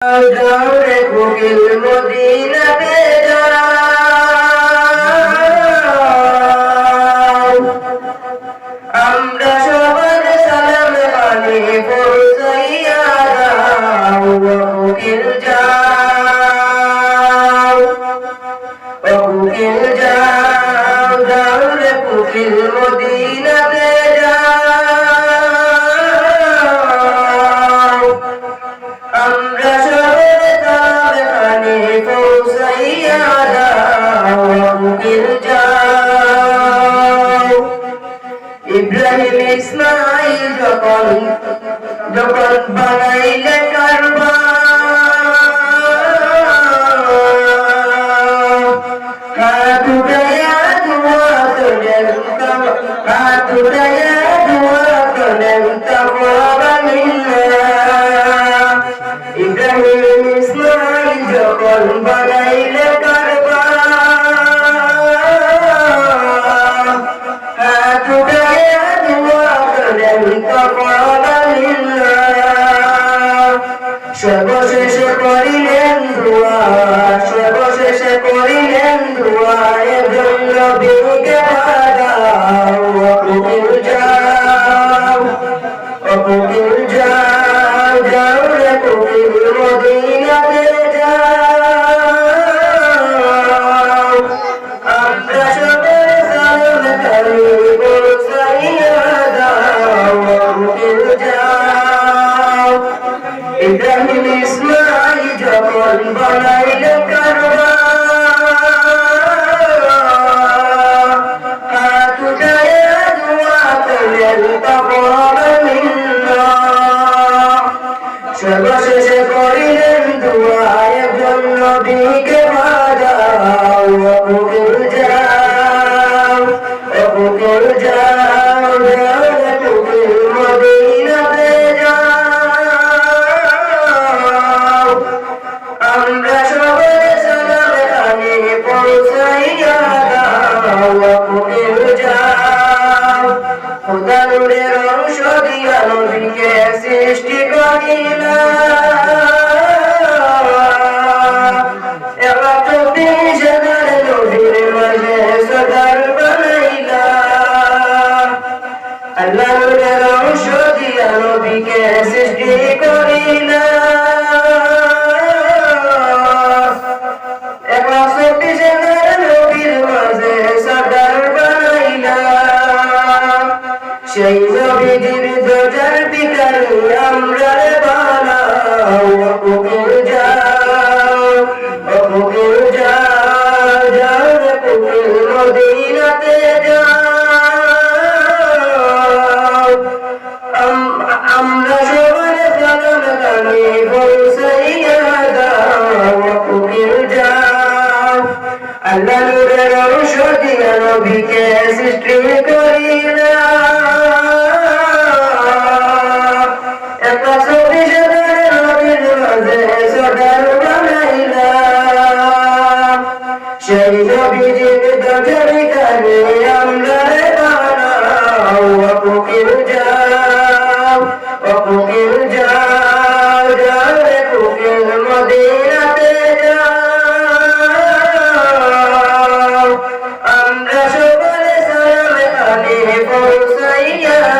যাও রে কোকিল মদিনাতে যাও আমরা সবার সালাম পানি পৌঁছাইয়া দাও ও কোকিল যাও কোকিল যাও যাও রে কোকিল ইব্রাহিম ইসমাইল যখন যখন বানাইলে কারবা। ইব্রাহিম ইসমাইল যখন বানাইলে সর্বশেষে করিলেন দোয়া ইসমাইল যখন বানাইল কারবা হাত উঠাইয়া দোয়া করলেন তখন মিল্লাহ। সর্বশেষে করিলেন দোয়া একজন নবীকে যাও খোদা নূরের দিয়া নবীকে সৃষ্টি সেই নবীজির দরজার ভিখারি আমরা রে বানাও। অপুকুল যাও অপুকুল যাও যাও রে পুকুল মদিনাতে যাও। আমরা সবাই সালাম কানে পৌঁছাইয়া দাও অপুকুল যাও। আল্লাহ নূরের দিয়া নবীকে সৃষ্টি soy yo.